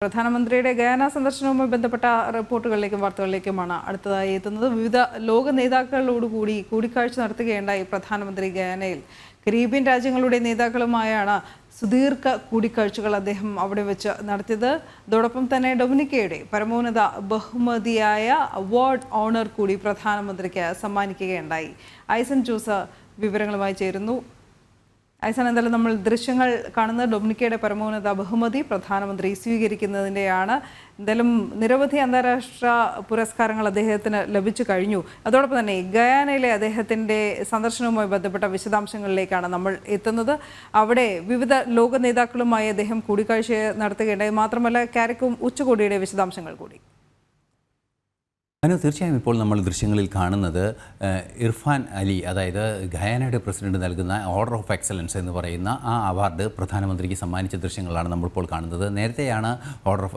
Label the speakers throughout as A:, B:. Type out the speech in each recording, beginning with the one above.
A: പ്രധാനമന്ത്രിയുടെ ഗയാന സന്ദർശനവുമായി ബന്ധപ്പെട്ട റിപ്പോർട്ടുകളിലേക്കും വാർത്തകളിലേക്കുമാണ് അടുത്തതായി എത്തുന്നത്. വിവിധ ലോക നേതാക്കളോടുകൂടി കൂടിക്കാഴ്ച നടത്തുകയുണ്ടായി പ്രധാനമന്ത്രി ഗയാനയിൽ. കരീബിയൻ രാജ്യങ്ങളുടെ നേതാക്കളുമായാണ് സുദീർഘ കൂടിക്കാഴ്ചകൾ അദ്ദേഹം അവിടെ വെച്ച് നടത്തിയത്. അതോടൊപ്പം തന്നെ ഡൊമിനിക്കയുടെ പരമോന്നത ബഹുമതിയായ അവാർഡ് ഓണർ കൂടി പ്രധാനമന്ത്രിക്ക് സമ്മാനിക്കുകയുണ്ടായി. ഐസൻ ജോസ് വിവരങ്ങളുമായി ചേരുന്നു. ഐസാൻ എന്തായാലും നമ്മൾ ദൃശ്യങ്ങൾ കാണുന്നത് ഡൊമിനിക്കയുടെ പരമോന്നത ബഹുമതി പ്രധാനമന്ത്രി സ്വീകരിക്കുന്നതിന്റെയാണ് എന്തായാലും നിരവധി അന്താരാഷ്ട്ര പുരസ്കാരങ്ങൾ അദ്ദേഹത്തിന് ലഭിച്ചു കഴിഞ്ഞു. അതോടൊപ്പം തന്നെ ഗയാനയിലെ അദ്ദേഹത്തിന്റെ സന്ദർശനവുമായി ബന്ധപ്പെട്ട വിശദാംശങ്ങളിലേക്കാണ് നമ്മൾ എത്തുന്നത്. അവിടെ വിവിധ ലോക നേതാക്കളുമായി അദ്ദേഹം കൂടിക്കാഴ്ച നടത്തുകയുണ്ടായി. മാത്രമല്ല കാരക്കും ഉച്ചകോടിയുടെ വിശദാംശങ്ങൾ കൂടി.
B: അനു തീർച്ചയായും ഇപ്പോൾ നമ്മൾ ദൃശ്യങ്ങളിൽ കാണുന്നത് ഇർഫാൻ അലി അതായത് ഗയാനയുടെ പ്രസിഡന്റ് നൽകുന്ന ഓർഡർ ഓഫ് എക്സലൻസ് എന്ന് പറയുന്ന ആ അവാർഡ് പ്രധാനമന്ത്രിക്ക് സമ്മാനിച്ച ദൃശ്യങ്ങളാണ് നമ്മളിപ്പോൾ കാണുന്നത്. നേരത്തെയാണ് order of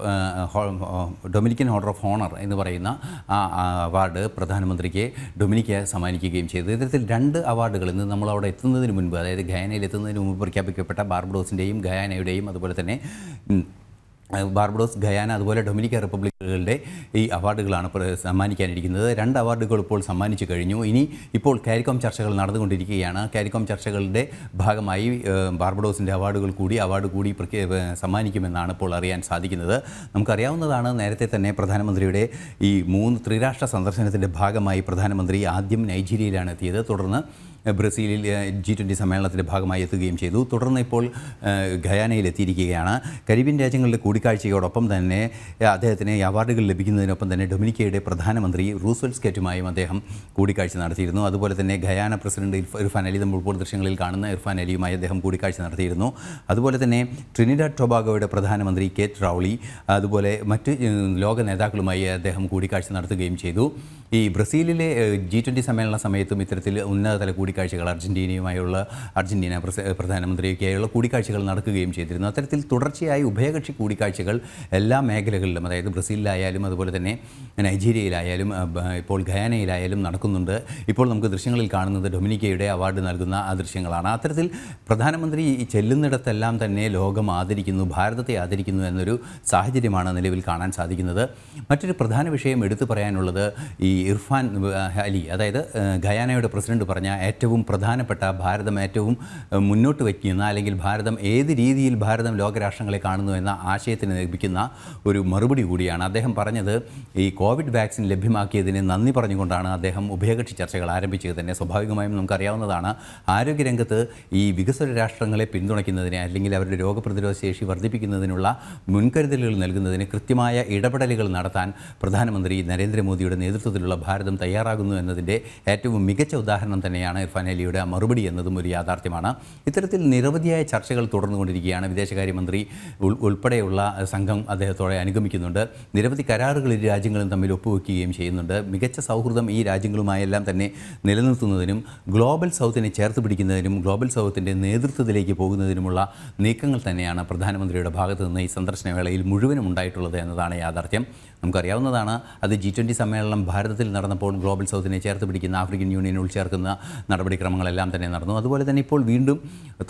B: Dominican order of honour എന്ന് പറയുന്ന ആ അവാർഡ് പ്രധാനമന്ത്രിക്ക് ഡൊമിനിക്ക സമ്മാനിക്കുകയും ചെയ്തത് ഇത്തരത്തിൽ രണ്ട് അവാർഡുകൾ ഇന്ന് നമ്മൾ അവിടെ എത്തുന്നതിന് മുൻപ് അതായത് ഗയാനയിൽ എത്തുന്നതിന് മുമ്പ് പ്രഖ്യാപിക്കപ്പെട്ട ബാർബഡോസിന്റെയും ഗയാനയുടെയും അതുപോലെ തന്നെ ബാർബഡോസ് ഗയാന അതുപോലെ ഡൊമിനിക്ക റിപ്പബ്ലിക്കുകളുടെ ഈ അവാർഡുകളാണ് സമ്മാനിക്കാനിരിക്കുന്നത്. രണ്ട് അവാർഡുകൾ ഇപ്പോൾ സമ്മാനിച്ചു കഴിഞ്ഞു. ഇനി ഇപ്പോൾ കാരിക്കോം ചർച്ചകൾ നടന്നുകൊണ്ടിരിക്കുകയാണ്. കാരിക്കോം ചർച്ചകളുടെ ഭാഗമായി ബാർബഡോസിന്റെ അവാർഡുകൾ കൂടി അവാർഡ് കൂടി സമ്മാനിക്കുമെന്നാണ് ഇപ്പോൾ അറിയാൻ സാധിക്കുന്നത്. നമുക്കറിയാവുന്നതാണ് നേരത്തെ തന്നെ പ്രധാനമന്ത്രിയുടെ ഈ മൂന്ന് ത്രിരാഷ്ട്ര സന്ദർശനത്തിന്റെ ഭാഗമായി പ്രധാനമന്ത്രി ആദ്യം നൈജീരിയയിലാണ് എത്തിയത്. തുടർന്ന് ബ്രസീലിൽ ജി ട്വന്റി സമ്മേളനത്തിന്റെ ഭാഗമായി എത്തുകയും ചെയ്തു. തുടർന്ന് ഇപ്പോൾ ഗയാനയിൽ എത്തിയിരിക്കുകയാണ്. കരീബിയൻ രാജ്യങ്ങളുടെ കൂടിക്കാഴ്ചയോടൊപ്പം തന്നെ അദ്ദേഹത്തിന് അവാർഡുകൾ ലഭിക്കുന്നതിനൊപ്പം തന്നെ ഡൊമിനിക്കയുടെ പ്രധാനമന്ത്രി റൂസ്വൽ സ്കേറ്റുമായും അദ്ദേഹം കൂടിക്കാഴ്ച നടത്തിയിരുന്നു. അതുപോലെ തന്നെ ഗയാന പ്രസിഡന്റ് ഇർഫ- ഇർഫാൻ അലി നമ്മൾ ഇപ്പോൾ ദൃശ്യങ്ങളിൽ കാണുന്ന ഇർഫാൻ അലിയുമായി അദ്ദേഹം കൂടിക്കാഴ്ച നടത്തിയിരുന്നു. അതുപോലെ തന്നെ ട്രിനിഡാഡ് ടൊബാഗോയുടെ പ്രധാനമന്ത്രി കെ റൗളി അതുപോലെ മറ്റ് ലോക നേതാക്കളുമായി അദ്ദേഹം കൂടിക്കാഴ്ച നടത്തുകയും ചെയ്തു. ഈ ബ്രസീലിലെ ജി ട്വന്റി സമ്മേളന സമയത്തും ഇത്തരത്തിൽ ഉന്നതതല കൂടിക്കാഴ്ചകൾ അർജന്റീനയുമായുള്ള അർജന്റീന പ്രധാനമന്ത്രിയൊക്കെയായുള്ള കൂടിക്കാഴ്ചകൾ നടക്കുകയും ചെയ്തിരുന്നു. അത്തരത്തിൽ തുടർച്ചയായി ഉഭയകക്ഷി കൂടിക്കാഴ്ചകൾ എല്ലാ മേഖലകളിലും അതായത് ബ്രസീലിലായാലും അതുപോലെ തന്നെ നൈജീരിയയിലായാലും ഇപ്പോൾ ഗയാനയിലായാലും നടക്കുന്നുണ്ട്. ഇപ്പോൾ നമുക്ക് ദൃശ്യങ്ങളിൽ കാണുന്നത് ഡൊമിനിക്കയുടെ അവാർഡ് നൽകുന്ന ആ ദൃശ്യങ്ങളാണ്. അത്തരത്തിൽ പ്രധാനമന്ത്രി ചെല്ലുന്നിടത്തെല്ലാം തന്നെ ലോകം ആദരിക്കുന്നു ഭാരതത്തെ ആദരിക്കുന്നു എന്നൊരു സാഹചര്യമാണ് നിലവിൽ കാണാൻ സാധിക്കുന്നത്. മറ്റൊരു പ്രധാന വിഷയം എടുത്തു പറയാനുള്ളത് ഈ ഇർഫാൻ അലി അതായത് ഖയാനയുടെ പ്രസിഡന്റ് പറഞ്ഞ ഏറ്റവും പ്രധാനപ്പെട്ട ഭാരതം ഏറ്റവും മുന്നോട്ട് വയ്ക്കുന്ന അല്ലെങ്കിൽ ഭാരതം ഏത് രീതിയിൽ ഭാരതം ലോകരാഷ്ട്രങ്ങളെ കാണുന്നു എന്ന ആശയത്തിന് ലഭിക്കുന്ന ഒരു മറുപടി കൂടിയാണ്. അദ്ദേഹം പറഞ്ഞത് ഈ കോവിഡ് വാക്സിൻ ലഭ്യമാക്കിയതിന് നന്ദി പറഞ്ഞുകൊണ്ടാണ് അദ്ദേഹം ഉഭയകക്ഷി ചർച്ചകൾ ആരംഭിച്ചത്. തന്നെ സ്വാഭാവികമായും നമുക്കറിയാവുന്നതാണ് ആരോഗ്യരംഗത്ത് ഈ വികസ്വര രാഷ്ട്രങ്ങളെ പിന്തുണയ്ക്കുന്നതിന് അല്ലെങ്കിൽ അവരുടെ രോഗപ്രതിരോധ ശേഷി വർദ്ധിപ്പിക്കുന്നതിനുള്ള മുൻകരുതലുകൾ നൽകുന്നതിന് കൃത്യമായ ഇടപെടലുകൾ നടത്താൻ പ്രധാനമന്ത്രി നരേന്ദ്രമോദിയുടെ നേതൃത്വത്തിലുള്ള ഭാരതം തയ്യാറാകുന്നു എന്നതിന്റെ ഏറ്റവും മികച്ച ഉദാഹരണം തന്നെയാണ് ഇർഫാൻ മറുപടി എന്നതും ഒരു യാഥാർത്ഥ്യമാണ്. ഇത്തരത്തിൽ നിരവധിയായ ചർച്ചകൾ തുടർന്നുകൊണ്ടിരിക്കുകയാണ്. വിദേശകാര്യമന്ത്രി ഉൾ- ഉൾപ്പെടെയുള്ള സംഘം അദ്ദേഹത്തോടെ അനുഗമിക്കുന്നുണ്ട്. നിരവധി കരാറുകൾ ഇരു രാജ്യങ്ങളും തമ്മിൽ ഒപ്പുവെക്കുകയും ചെയ്യുന്നുണ്ട്. മികച്ച സൗഹൃദം ഈ രാജ്യങ്ങളുമായെല്ലാം തന്നെ നിലനിർത്തുന്നതിനും ഗ്ലോബൽ സൗത്തിനെ ചേർത്ത് പിടിക്കുന്നതിനും ഗ്ലോബൽ സൗത്തിന്റെ നേതൃത്വത്തിലേക്ക് പോകുന്നതിനുമുള്ള നീക്കങ്ങൾ തന്നെയാണ് പ്രധാനമന്ത്രിയുടെ ഭാഗത്തു നിന്ന് ഈ സന്ദർശനവേളയിൽ മുഴുവനും ഉണ്ടായിട്ടുള്ളത് എന്നതാണ് യാഥാർത്ഥ്യം. നമുക്കറിയാവുന്നതാണ് അത് ജി ട്വന്റി സമ്മേളനം ഭാരതത്തിൽ നടന്നപ്പോൾ ഗ്ലോബൽ സൗത്തിനെ ചേർത്ത് പിടിക്കുന്ന ആഫ്രിക്കൻ യൂണിയൻ ഉൾച്ചേർക്കുന്ന നടപടിക്രമങ്ങളെല്ലാം തന്നെ നടന്നു. അതുപോലെ തന്നെ ഇപ്പോൾ വീണ്ടും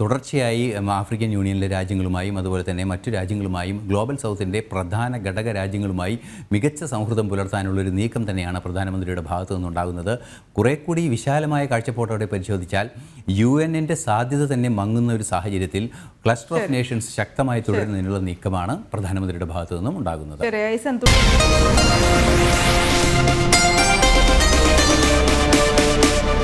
B: തുടർച്ചയായി ആഫ്രിക്കൻ യൂണിയനിലെ രാജ്യങ്ങളുമായും അതുപോലെ തന്നെ മറ്റു രാജ്യങ്ങളുമായും ഗ്ലോബൽ സൗത്തിന്റെ പ്രധാന ഘടക രാജ്യങ്ങളുമായി മികച്ച സൗഹൃദം പുലർത്താനുള്ളൊരു നീക്കം തന്നെയാണ് പ്രധാനമന്ത്രിയുടെ ഭാഗത്തു നിന്നുണ്ടാകുന്നത്. കുറേ കൂടി വിശാലമായ കാഴ്ചപ്പാടോടെ പരിശോധിച്ചാൽ യു എന്നിന്റെ സാധ്യത തന്നെ മങ്ങുന്ന ഒരു സാഹചര്യത്തിൽ ക്ലസ്റ്റർ ഓഫ് നേഷൻസ് ശക്തമായി തുടരുന്നതിനുള്ള നീക്കമാണ് പ്രധാനമന്ത്രിയുടെ ഭാഗത്തു നിന്നും ഉണ്ടാകുന്നത്.